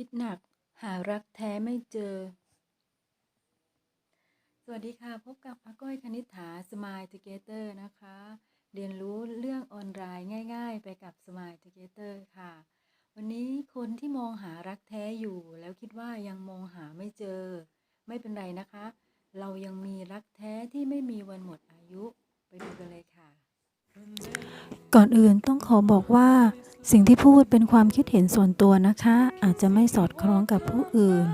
คิดหนักหารักแท้ไม่เจอ สวัสดีค่ะ พบกับอาก้อยคณิษฐา Smile Together นะคะ เรียนรู้เรื่องออนไลน์ง่าย ๆ ไปกับ Smile Together ค่ะ วันนี้คนที่มองหารักแท้อยู่ แล้วคิดว่ายังมองหาไม่เจอ ไม่เป็นไรนะคะ เรายังมีรักแท้ที่ไม่มีวันหมดอายุ ไปดูกันเลยค่ะ ก่อนอื่นต้องขอบอกว่า สิ่งที่พูดเป็นความคิดเห็นส่วนตัวนะคะ อาจจะไม่สอดคล้องกับผู้อื่น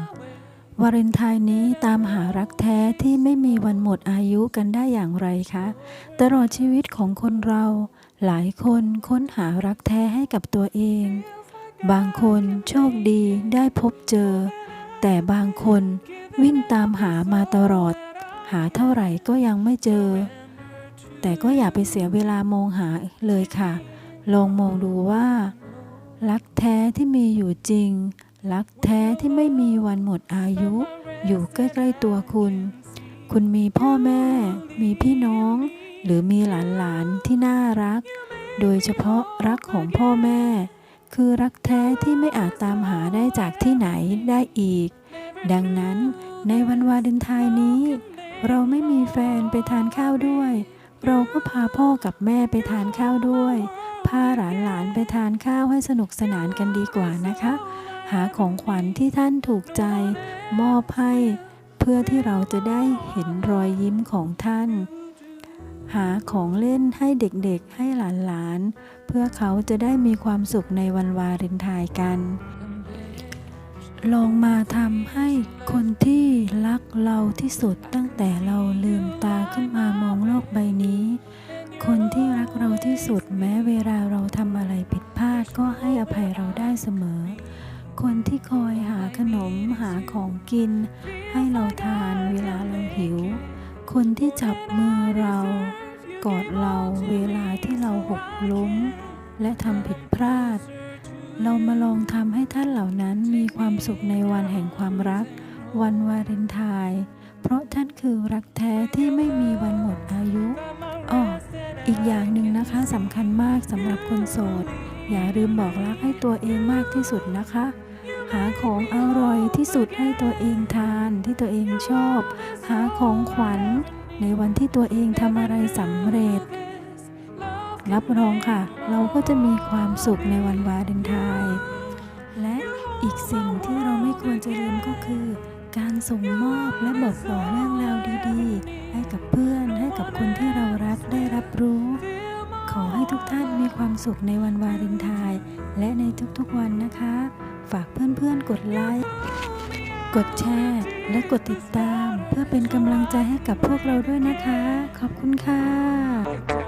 วาเลนไทน์นี้ตามหารักแท้ที่ไม่มีวันหมดอายุกันได้อย่างไรคะตลอดชีวิตของคนเรา หลายคนค้นหารักแท้ให้กับตัวเอง บางคนโชคดีได้พบเจอ แต่บางคนวิ่งตามหามาตลอด หาเท่าไหร่ก็ยังไม่เจอ แต่ก็อย่าไปเสียเวลามองหาเลยค่ะ ลองมองดูว่า รักแท้ที่มีอยู่จริง รักแท้ที่ไม่มีวันหมดอายุ อยู่ใกล้ๆตัวคุณ คุณมีพ่อแม่ มีพี่น้อง หรือมีหลานๆที่น่ารัก โดยเฉพาะรักของพ่อแม่ คือรักแท้ที่ไม่อาจตามหาได้จากที่ไหนได้อีก ดังนั้นในวันวาเลนไทน์นี้ เราไม่มีแฟนไปทานข้าวด้วย เราก็พาพ่อกับแม่ไปทานข้าวด้วย พาหลานๆไปทานข้าวให้สนุกสนานกันดีกว่านะคะ หาของขวัญที่ท่านถูกใจ มอบให้เพื่อที่เราจะได้เห็นรอยยิ้มของท่าน หาของเล่นให้เด็กๆให้หลานๆ เพื่อเขาจะได้มีความสุขในวันวาเลนไทน์กัน ลองมาทำให้คนที่รักเราที่สุดตั้งแต่เราลืมตาขึ้นมามองโลกใบนี้คนที่รักเราที่สุดแม้ เสมอ คนที่คอยหาขนมหาของกิน ให้เราทานเวลาเราหิว คนที่จับมือเรา กอดเราเวลาที่เราหกล้ม และทำผิดพลาด เรามาลองทำให้ท่านเหล่านั้นมีความสุขในวันแห่งความรัก วันวาเลนไทน์เพราะท่านคือรักแท้ที่ไม่มีวันหมดอายุอ้ออีกอย่างหนึ่งนะคะสำคัญมากสำหรับคนโสด อย่าลืมบอกรักให้ตัวเองมากที่สุดนะคะ หาของอร่อยที่สุดให้ตัวเองทานที่ตัวเองชอบ หาของขวัญ ในวันที่ตัวเองทำอะไรสำเร็จ รับรองค่ะ เราก็จะมีความสุขในวันวาเลนไทน์และอีกสิ่งที่เราไม่ควรจะลืมก็คือ การส่งมอบและบอกต่อเรื่องราวดีๆ ให้กับเพื่อนให้กับคนที่เรารักได้รับรู้ ขอให้ทุกท่านมีความสุขในวันวาเลนไทน์และในทุกๆวันนะคะ ฝากเพื่อนๆกดไลค์ กดแชร์ และกดติดตาม เพื่อเป็นกำลังใจให้กับพวกเราด้วยนะคะ ขอบคุณค่ะ